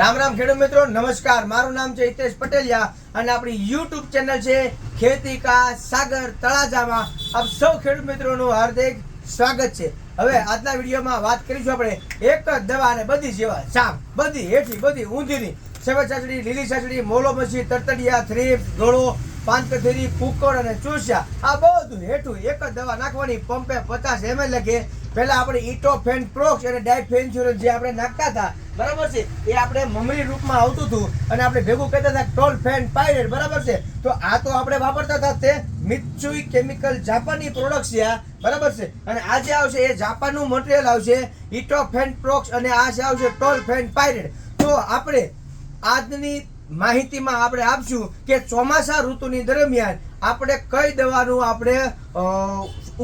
રામ રામ ખેડૂત મિત્રો, નમસ્કાર. મારું નામ છે હિતેશ પટેલિયા અને આપણી યુટ્યુબ ચેનલ છે ખેતી કા સાગર તળાજામાં. આપ સૌ ખેડૂત મિત્રોનું હાર્દિક સ્વાગત છે. હવે આજના વિડીયોમાં વાત કરીશું આપણે એક જ દવા અને બધી જેવા સામ, બધી હેઠી, બધી ઊંધીની. સફેદ ચાચડી લીલી ચાચડી મોલો મસી, તરતડિયા, થ્રીપ ગોળો પાંચકથેરી કુકર અને ચૂસ્યા. આ બધું હેઠું એક જ દવા નાખવાની પંપે પચાસ એમએલ લખે. પહેલાં આપણે ઇટોફેન પ્રોક્સ અને ડાયફેન્સ્યુરન જે આપણે નાખતા હતા બરાબર છે? એ આપણે મમરી રૂપમાં આવતું હતું અને આપણે ભેગું કહેતા હતા ટોલ ફેન પાયરેટ, બરાબર છે? તો આ તો આપણે વાપરતા હતા તે મિત્સુઈ કેમિકલ જાપાની પ્રોડક્ટ છે આ, બરાબર છે? અને આ જે આવશે, એ જાપાનનું મટીરિયલ આવશે ઇટોફેન પ્રોક્સ અને આ જે આવશે, ટોલ ફેન પાયરેટ. તો આપણે આજની માહિતીમાં આપણે આપશું કે ચોમાસા ઋતુની દરમિયાન આપણે કઈ દવાનું આપણે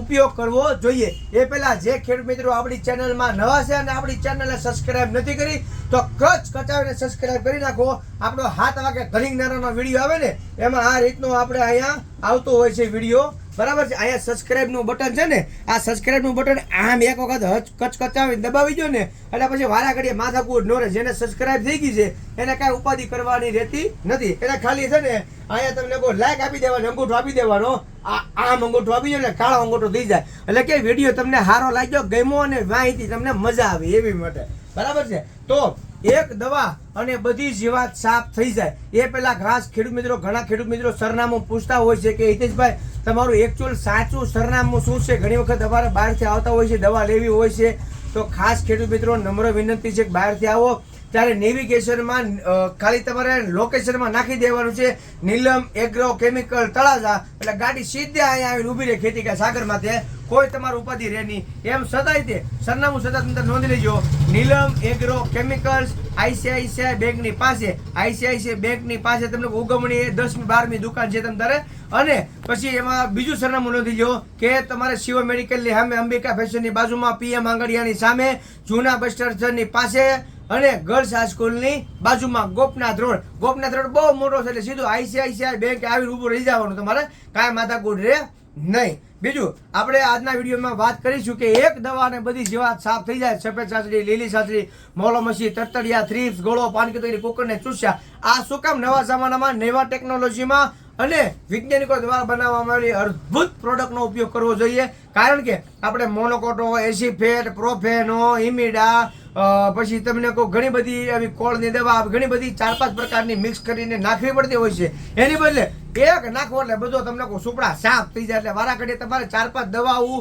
ઉપયોગ કરવો જોઈએ. એ પહેલા જે ખેડૂત મિત્રો આપણી ચેનલમાં નવા છે અને આપણી ચેનલને સબસ્ક્રાઇબ નથી કરી, તો કચ કચાવીને સબસ્ક્રાઇબ કરી નાખો. આપણો હાથ વાગે ઘણી નાનાનો વીડિયો આવે ને, એમાં આ રીતનો આપણે અહીંયા આવતો હોય છે વીડિયો. બરાબર છે? અહીંયા સબસ્ક્રાઇબનું બટન છે ને, આ સબસ્ક્રાઇબનું બટન આમ એક વખત કચ કચાવી દબાવી દો ને, એટલે પછી વારા ઘડીએ માથાકૂટ નો રહે જેને સબસ્ક્રાઇબ થઈ ગઈ છે, એને કાંઈ ઉપાધિ કરવાની રહેતી નથી. એને ખાલી છે ને, અહીંયા તમને કોઈ લાઈક આપી દેવાનો, અંગૂઠો આપી દેવાનો આમ અંગૂઠો આપી જાય એટલે કાળો અંગૂઠો થઈ જાય. એટલે કે વીડિયો તમને સારો લાગ્યો, ગમ્યો અને માહિતી તમને મજા આવે એવી માટે. બરાબર છે? તો એક દવા અને બધી જીવાત સાફ થઈ જાય. એ પહેલાં ખાસ ખેડૂત મિત્રો, ઘણા ખેડૂત મિત્રો સરનામું પૂછતા હોય છે કે, હિતેશભાઈ, તમારું એકચ્યુઅલ સાચું સરનામું શું છે? ઘણી વખત અમારે બહારથી આવતા હોય છે, દવા લેવી હોય છે. તો ખાસ ખેડૂત મિત્રો, નમ્ર વિનંતી છે કે બહારથી આવો. ત્યારે નેવિગેશનમાં ખાલી તમારે લોકેશનમાં નાખી દેવાનું છે. નીલમ એગ્રો કેમિકલ તળાજા, એટલે ગાડી સીધે અહીંયા આવીને ઊભી રહે ખેતી કે સાગર માથે કોઈ તમારું ઉપાધિ રહે નહીં. એમ સદાય તે. સરનામું સદા તમે નોંધી લેજો. નીલમ એગ્રો કેમિકલ્સ આઈસીઆઈસીઆઈ બેંકની પાસે. આઈસીઆઈસીઆઈ બેંકની પાસે તમને ઉગમણી દસમી બારમી દુકાન છે તમે તારે અને પછી એમાં બીજું સરનામું નોંધી લો કે તમારે શિવ મેડિકલની સામે અંબિકા ફેશનની બાજુમાં પીએમ આંગડિયાની સામે જૂના બસ સ્ટેશનની પાસે અને ગર્લ્સ હાઈસ્કૂલની બાજુમાં ગોપનાથ રોડ. ગોપનાથ રોડ બહુ મોટો છે એટલે સીધું આઈસીઆઈસીઆઈ બેંક આવીને ઊભું રહી જવાનું તમારે. કાંઈ માથાકૂટ રહે નહીં. બીજું, આપણે આજના વિડીયોમાં વાત કરીશું કે એક દવાને બધી જીવાત સાફ થઈ જાય. સફેદ સાસરી, લીલી સાસરી મોલોમસી તરતડિયા થ્રીપ્સ ગોળો, પાનકતરી, કુકરને ચૂસ્યા. આ શું કામ નવા જમાનામાં, નવા ટેકનોલોજીમાં અને વૈજ્ઞાનિકો દ્વારા બનાવવામાં આવેલી અદ્ભુત પ્રોડક્ટનો ઉપયોગ કરવો જોઈએ. કારણ કે આપણે મોનોકોટો એસીફેટ પ્રોફેનો ઇમિડા પછી તમને કહું, ઘણી બધી આવી કોળની દવા, ઘણી બધી ચાર પાંચ પ્રકારની મિક્સ કરીને નાખવી પડતી હોય છે. એની બદલે એક નાખો એટલે બધો તમને કોઈ સુપડા સાફ થઈ જાય એટલે વારા ઘડીએ તમારે ચાર પાંચ દવાઓ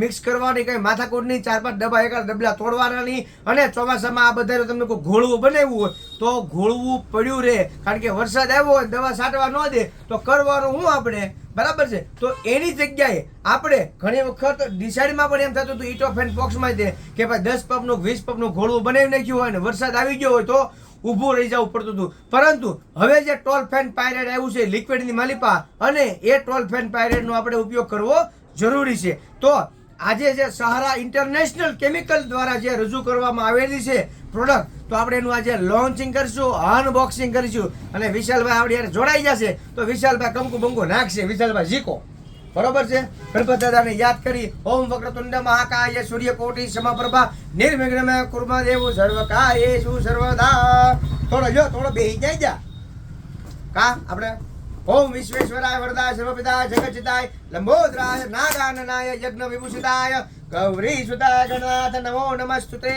મિક્સ કરવાની કંઈ માથાકૂટની ચાર પાંચ ડબ્બા એકાદ ડબલા તોડવાના નહીં. અને ચોમાસામાં આ બધા તમને કોઈ ઘોળવું બનાવ્યું હોય તો ઘોળવું પડ્યું રહે. કારણ કે વરસાદ આવ્યો હોય દવા છાંટવા ન દે, તો કરવાનું શું આપણે? બરાબર છે? તો એની જગ્યાએ આપણે ઘણી વખત ડિસાઇડમાં પણ એમ થતું હતું ઇટોફેન બોક્સમાં દે કે ભાઈ, દસ પગનું, વીસ પગનું ઘોળવું બનાવી નાખ્યું હોય ને વરસાદ આવી ગયો હોય તો ઊભું રહી જવું પડતું હતું. પરંતુ હવે જે ટોલ ફેન પાયરેટ આવ્યું છે લિક્વિડની માલિપા, અને એ ટોલ ફેન પાયરેટનો આપણે ઉપયોગ કરવો જરૂરી છે. તો આજે જે સહારા ઇન્ટરનેશનલ કેમિકલ દ્વારા જે રજૂ કરવામાં આવેલી છે પ્રોડક્ટ તો આપણે એનું આજે લોન્ચિંગ કરીશું અનબોક્સિંગ કરીશું. અને વિશાલભાઈ આપણે યાર જોડાઈ જશે, તો વિશાલભાઈ કંકુ બંકુ નાખશે. વિશાલભાઈ જીકો બરોબર છે? ગણપત દાદાને યાદ કરી, ઓમ વક્રતુંડ મહાકાય, સૂર્યકોટી સમપ્રભા, નિર્વિઘ્ન કુર્મા દેવું સર્વ કાયેષુ સર્વદા. થોડો જો થોડો બેહી જાય જા. કા, આપણે? ઓમ વિશ્વેશ્વરાય વરદાય સર્વપિતાય જગતચિતાય લંબોદરાય નાગાનનાય યજ્ઞ વિભૂષિતાય ગૌરી સુતાય ગણનાથ નમો નમસ્તુતે.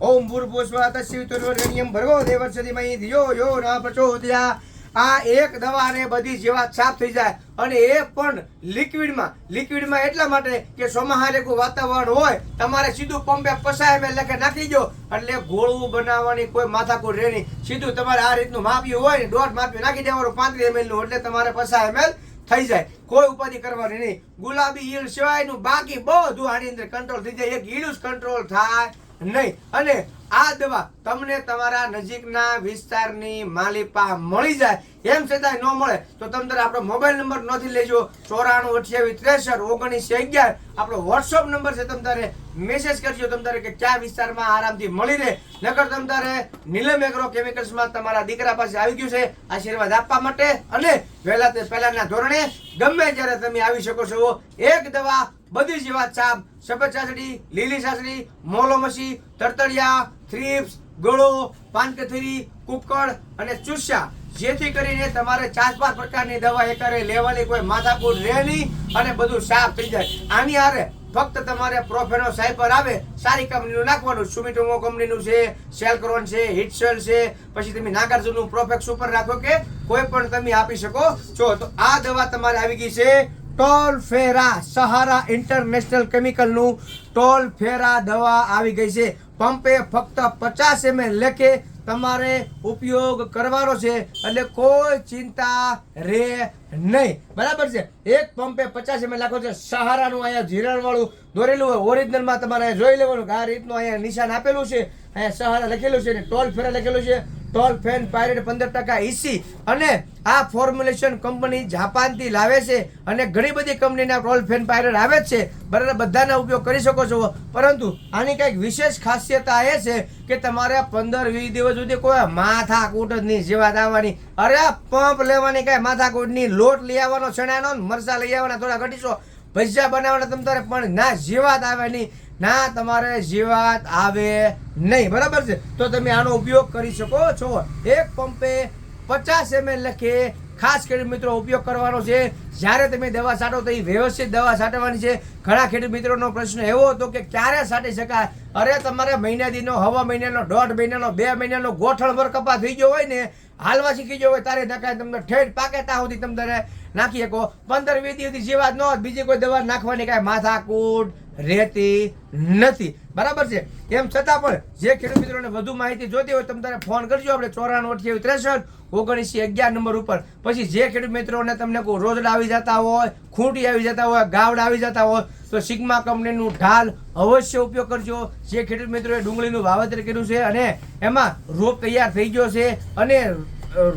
ઓમ ભૂર્ભુસ્વ તસ્વિતુર્વરેણ્યમ ભર્ગો દેવસ્ય ધીમહિ ધિયો યો ન પ્રચોદયા. આ એક દવા ને બધી જીવાત સાફ થઈ જાય અને એ પણ લિક્વિડમાં લિક્વિડમાં એટલા માટે કે સોમાહારેકું વાતાવરણ હોય, તમારે સીધું પંપે પસાય મેં લખે નાખી દો. એટલે ગોળવું બનાવવાની કોઈ માથાકૂટ રહે નહીં. સીધું તમારે આ રીતનું માપ્યું હોય ને, દોઢ માપ્યું, નાખી દેવાનું પાંત્રીસ એમએલનું એટલે તમારે પસાય એમએલ થઈ જાય. કોઈ ઉપાધિ કરવાની નહીં. ગુલાબી ઈલ સિવાયનું બાકી બધું આની અંદર કંટ્રોલ થઈ જાય. એક ઈલું જ કંટ્રોલ થાય નહીં. અને આ દવા તમને તમારા નજીકના વિસ્તારની માલિપા મળી જાય. એમ છતાંય ન મળે, તો તમે તારે આપણો મોબાઈલ નંબર નથી લેજો. ચોરાણું, અઠ્યાવીસ, ત્રેસઠ, ઓગણીસ, અગિયાર. આપણો વોટ્સઅપ નંબર છે, તમે તારે મેસેજ કરજો, તમે તારે કે કયા વિસ્તારમાં આરામથી મળી રહે. નકર તમે તારે નીલમ એગ્રો કેમિકલ્સમાં તમારા દીકરા પાસે આવી ગયું છે, આશીર્વાદ આપવા માટે. અને વહેલા તે પહેલાના ધોરણે ગમે જ્યારે તમે આવી શકો છો, એક દવા, બધી જ વાત સફેદ સાસડી લીલી સાસડી મોલો મસી, તરતડિયા થ્રીપ્સ ગળો, પાનકથરી કુકડ અને ચૂસ્યા. જેથી કરીને તમારે ચાર પાંચ પ્રકારની દવા એકારે લેવાની કોઈ માથાકૂટ રહે નહીં અને બધું સાફ થઈ જાય. આની હારે ફક્ત તમારે પ્રોફેનો સાયપર આવે, સારી કંપનીનું નાખવાનું. સુમિટોમો કંપનીનું છે સેલક્રોન છે હિટસેલ છે, પછી તમે નાગાર્જુનનું પ્રોફેક્ટ સુપર રાખો કે કોઈ પણ તમે આપી શકો. છો તો આ દવા તમારે આવી ગઈ છે ટોલ ફેરા સહારા ઇન્ટરનેશનલ કેમિકલનું ટોલ ફેરા દવા આવી ગઈ છે. પંપે ફક્ત પચાસ એમએલ લેખે તમારે ઉપયોગ કરવાનો છે એટલે કોઈ ચિંતા રે નહીં. બરાબર છે? એક પંપે પચાસ એમ લાખો છે. સહારાનું અહીંયા જીરાણવાળું દોરેલું હોય ઓરિજિનલમાં તમારે જોઈ લેવાનું કે આ રીતનું અહીંયા નિશાન આપેલું છે. અહીંયા સહારા લખેલું છે અને ટોલ ફેરા લખેલું છે. ટોલ ફેન પાયરેટ પંદર ટકા ઇસી અને આ ફોર્મ્યુલેશન કંપની જાપાનથી લાવે છે અને ઘણી બધી કંપનીના ટોલ ફેન પાયરેટ આવે જ છે. બરાબર, બધાના ઉપયોગ કરી શકો છો. પરંતુ આની કંઈક વિશેષ ખાસિયતા એ છે કે તમારે પંદર વીસ દિવસ સુધી કોઈ માથા કૂટ જ નહીં જેવા આવવાની. અરે પંપ લેવાની કાંઈ માથા કૂટની લોટ લઈ આવવાનો ચણાનો ને મરચા લઈ આવવાના, થોડા ઘટીશો ભજીયા બનાવવાના તમ તારે, પણ ના, જીવાત આવે નહીં ના, તમારે જીવાત આવે નહીં, બરાબર છે? તો તમે આનો ઉપયોગ કરી શકો છો. એક પંપે પચાસ એમએલ લખે. ખાસ ખેડૂત મિત્રો, ઉપયોગ કરવાનો છે. જ્યારે તમે દવા છાંટો તો એ વ્યવસ્થિત દવા છાંટવાની છે. ઘણા ખેડૂત મિત્રોનો પ્રશ્ન એવો હતો કે ક્યારે છાંટી શકાય? અરે, તમારે મહિના દીનો હવા મહિનાનો, દોઢ મહિનાનો, બે મહિનાનો ગોઠણ પર કપા થઈ ગયો હોય ને હાલવા શીખી ગયો હોય, તારે નખાય, તમને ઠેઠ પાકે ત્યાં સુધી તમે તારે નાખી શકો. પંદર, વીસ દિવસથી જીવાત ન બીજી કોઈ દવા નાખવાની કાંઈ માથાકૂટ રહેતી નથી. બરાબર છે? એમ છતાં પણ જે ખેડૂત મિત્રોને વધુ માહિતી જોતી હોય તમે તારે ફોન કરજો. આપણે ચોરાણું અઠ્યાવીસ ત્રેસઠ ઓગણીસી અગિયાર નંબર ઉપર. પછી જે ખેડૂત મિત્રોને તમને કોઈ રોજડા આવી જતા હોય, ખૂંટી આવી જતા હોય, ગાવડા આવી જતા હોય, તો સિગ્મા કંપનીનું ઢાલ અવશ્ય ઉપયોગ કરજો. જે ખેડૂત મિત્રોએ ડુંગળીનું વાવેતર કર્યું છે અને એમાં રોપ તૈયાર થઈ ગયો છે અને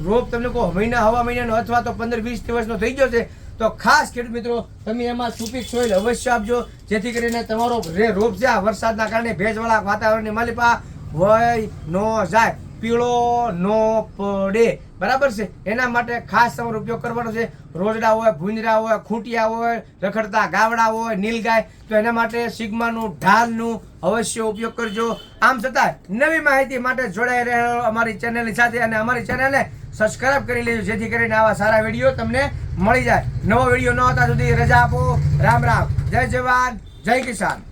રોપ તમને કહો મહિના, હવા મહિનાનો અથવા તો પંદર વીસ દિવસનો થઈ ગયો છે તો ખાસ ખેડૂત મિત્રો, તમે એમાં સુપીક સોઈલ અવશ્ય આપજો. જેથી કરીને તમારો રોપ છે વરસાદના કારણે ભેજવાળા વાતાવરણની માલિપા વય નો જાય, પીળો નો પડે. બરાબર છે? એના માટે ખાસ તમારો ઉપયોગ કરવાનો છે. રોજડા હોય, ભૂંજરા હોય, ખૂંટિયા હોય, રખડતા ગાવડા હોય નીલગાય તો એના માટે સિગ્માનું, ઢાલનું અવશ્ય ઉપયોગ કરજો. આમ છતાં નવી માહિતી માટે જોડાઈ રહેલો અમારી ચેનલની સાથે અને અમારી ચેનલને સબસ્ક્રાઇબ કરી લેજો, જેથી કરીને આવા સારા વીડિયો તમને મળી જાય. નવો વીડિયો ન હતા સુધી રજા આપો. રામ રામ. જય જવાન. જય કિસાન.